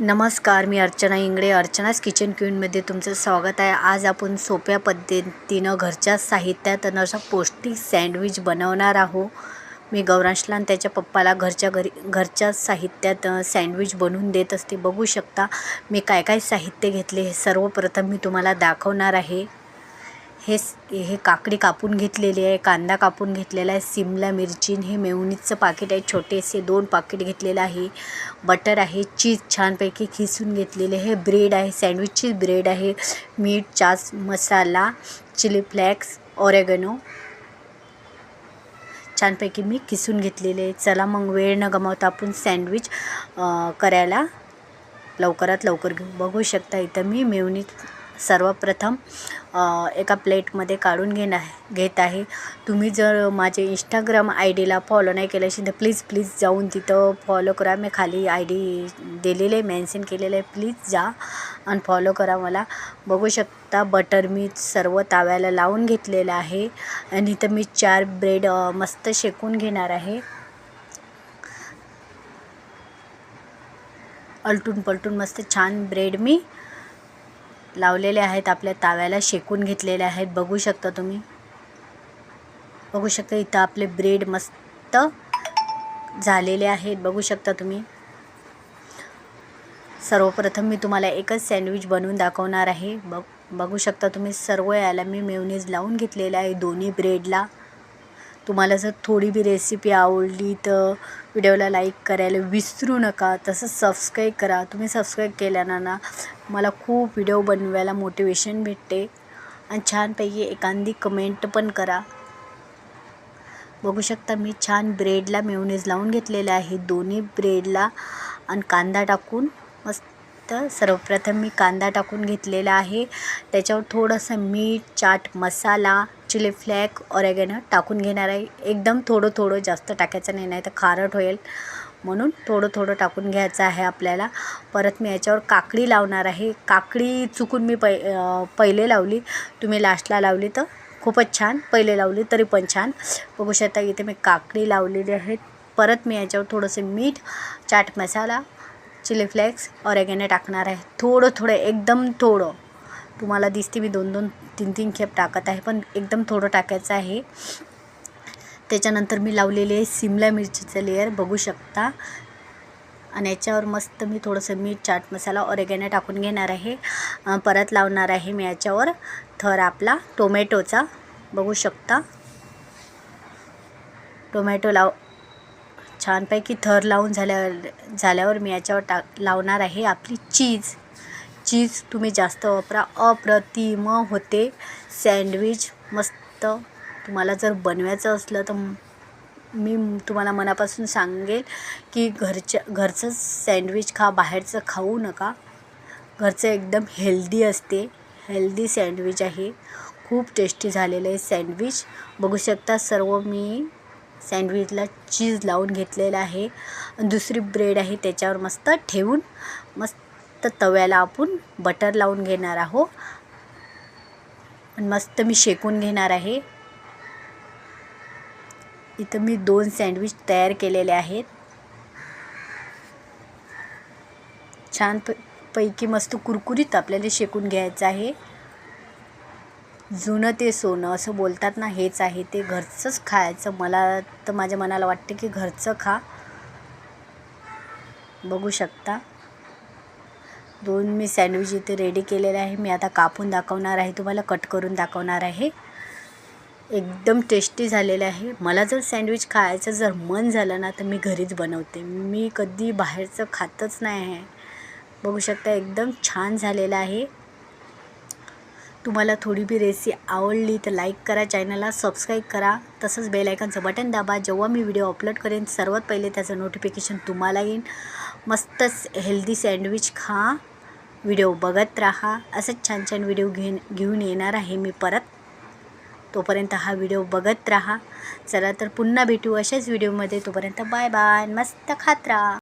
नमस्कार मी अर्चना इंगडे अर्चनाच किचन क्वीनमध्ये तुमचं स्वागत आहे. आज आपण सोप्या पद्धतीनं घरच्या साहित्यात अन अशा पौष्टिक सँडविच बनवणार आहो मी गौरांशला आणि त्याच्या पप्पाला घरच्या घरी घरच्या साहित्यात सँडविच बनवून देत असते. बघू शकता मी काय काय साहित्य घेतले हे सर्वप्रथम मी तुम्हाला दाखवणार आहे. हे हे काकडी कापून घेतलेली आहे कांदा कापून घेतलेला आहे सिमला मिरची हे मेवणीचं पाकिट आहे छोटेसे दोन पाकिट घेतलेलं आहे. बटर आहे चीज छानपैकी खिसून घेतलेले हे ब्रेड आहे सँडविचची ब्रेड आहे मीठ chaat masala chilli flakes oregano. छानपैकी मी किसून घेतलेले चला मग वेळ न गमावता आपण सँडविच करायला लवकरात लवकर घेऊ बघू शकता. इथं मी मेवणी सर्वप्रथम एका प्लेटमध्ये काढून घेणार घेत आहे. तुम्ही जर माझे इंस्टाग्राम आय डीला फॉलो नाही केलं असेल तर प्लीज प्लीज जाऊन तिथं फॉलो करा. मी खाली आय डी दिलेले आहे मेन्शन केलेलं आहे प्लीज जा आणि फॉलो करा मला. बघू शकता बटर मी सर्व ताव्याला लावून घेतलेलं आहे आणि इथं मी चार ब्रेड मस्त शेकून घेणार आहे. अलटून पलटून मस्त छान ब्रेड मी लावलेले आहेत आपल्या ताव्याला शेकून घेतलेले आहेत. बघू शकता तुम्ही. बघू शकता इथं आपले ब्रेड मस्त झालेले आहेत. बघू शकता तुम्ही. सर्वप्रथम मी तुम्हाला एकच सँडविच बनवून दाखवणार आहे. बघ बघू शकता तुम्ही. सर्व याला मी मेवनीज लावून घेतलेलं आहे दोन्ही ब्रेडला. तुम्हाला जर थोडी बी रेसिपी आवडली तर व्हिडिओला लाईक करायला विसरू नका. तसंच सबस्क्राईब करा. तुम्ही सबस्क्राईब केल्यानं ना मला खूप व्हिडिओ बनवायला मोटिवेशन भेटते. आणि छानपैकी एखादी कमेंट पण करा. बघू शकता मी छान ब्रेडला मेवनीज लावून घेतलेले आहे. दोन्ही ब्रेडला आणि कांदा टाकून मस्त सर्वप्रथम मी कांदा टाकून घेतलेला आहे. त्याच्यावर थोडंसं मीठ chaat masala chilli flake oregano टाकून घेणार आहे. एकदम थोडं थोडं जास्त टाकायचं नाही नाही तर खारट होईल. म्हणून थोडं थोडं टाकून घ्यायचं आहे आपल्याला. परत मी याच्यावर काकडी लावणार आहे. काकडी चुकून मी पै पहिले लावली. तुम्ही लास्टला लावली तर खूपच छान. पहिले लावली तरी पण छान. बघू शकता इथे मी काकडी लावलेली आहे. परत मी याच्यावर थोडंसं मीठ chaat masala chilli flakes oregano टाकणार आहे. थोडं थोडं एकदम थोडं. तुम्हाला दिसते मी दोन दोन तीन तीन खेप टाकत आहे पण एकदम थोडं टाकायचं आहे. त्याच्यानंतर मी लावलेले आहे सिमला मिरचीचं लेअर बघू शकता. आणि याच्यावर मस्त मी थोडंसं मीठ चाट मसाला ऑरेगॅनो टाकून घेणार आहे. परत लावणार आहे मी याच्यावर थर आपला टोमॅटोचा बघू शकता. टोमॅटो लाव छानपैकी थर लावून झाल्यावर झाल्यावर मी याच्यावर टाक लावणार आहे आपली चीज. चीज तुम्ही जास्त वापरा. अप्रतिम होते. सँडविच मस्त. तुम्हाला जर बनवायचं असलं तर मी तुम्हाला मनापासून सांगेल की घरच्या घरचं सँडविच खा बाहेरचं खाऊ नका. घरचं एकदम हेल्दी असते. हेल्दी सँडविच आहे. खूप टेस्टी झालेलं आहे सँडविच. बघू शकता सर्व मी सँडविचला चीज लावून घेतलेलं आहे. आणि दुसरी ब्रेड आहे त्याच्यावर मस्त ठेवून मस्त तव्याला आपण बटर लावून घेणार आहो आणि मस्त मी शेकून घेणार आहे. इथं मी दोन सँडविच तयार केलेले आहेत. छान प पैकी मस्त कुरकुरीत आपल्याला शेकून घ्यायचं आहे. जुनं ते सोनं असं बोलतात ना हेच आहे ते घरचंच खायचं. मला तर माझ्या मनाला वाटते की घरचं खा. बघू शकता. दोन मी सँडविच इथे रेडी केलेले आहे. मी आता कापून दाखवणार आहे. तुम्हाला कट करून दाखवणार आहे. एकदम टेस्टी झालेलं आहे. मला जर सँडविच खायचं जर मन झालं ना तर मी घरीच बनवते. मी कधी बाहेरचं खातच नाही आहे. बघू शकता एकदम छान झालेलं आहे. तुम्हाला थोडी बी रेसिपी आवडली तर लाईक करा. चॅनलला सबस्क्राईब करा. तसंच बेलायकनचं बटन दाबा. जेव्हा मी व्हिडिओ अपलोड करेन सर्वात पहिले त्याचं नोटिफिकेशन तुम्हाला येईन. मस्तच हेल्दी सँडविच खा व्हिडिओ बघत राहा. असंच छान छान व्हिडिओ घेऊन घेऊन येणार आहे मी परत. तोपर्यंत हा व्हिडिओ बघत राहा. चला तर पुन्हा भेटू अशाच व्हिडिओमध्ये. तोपर्यंत बाय बाय. मस्त खात राहा.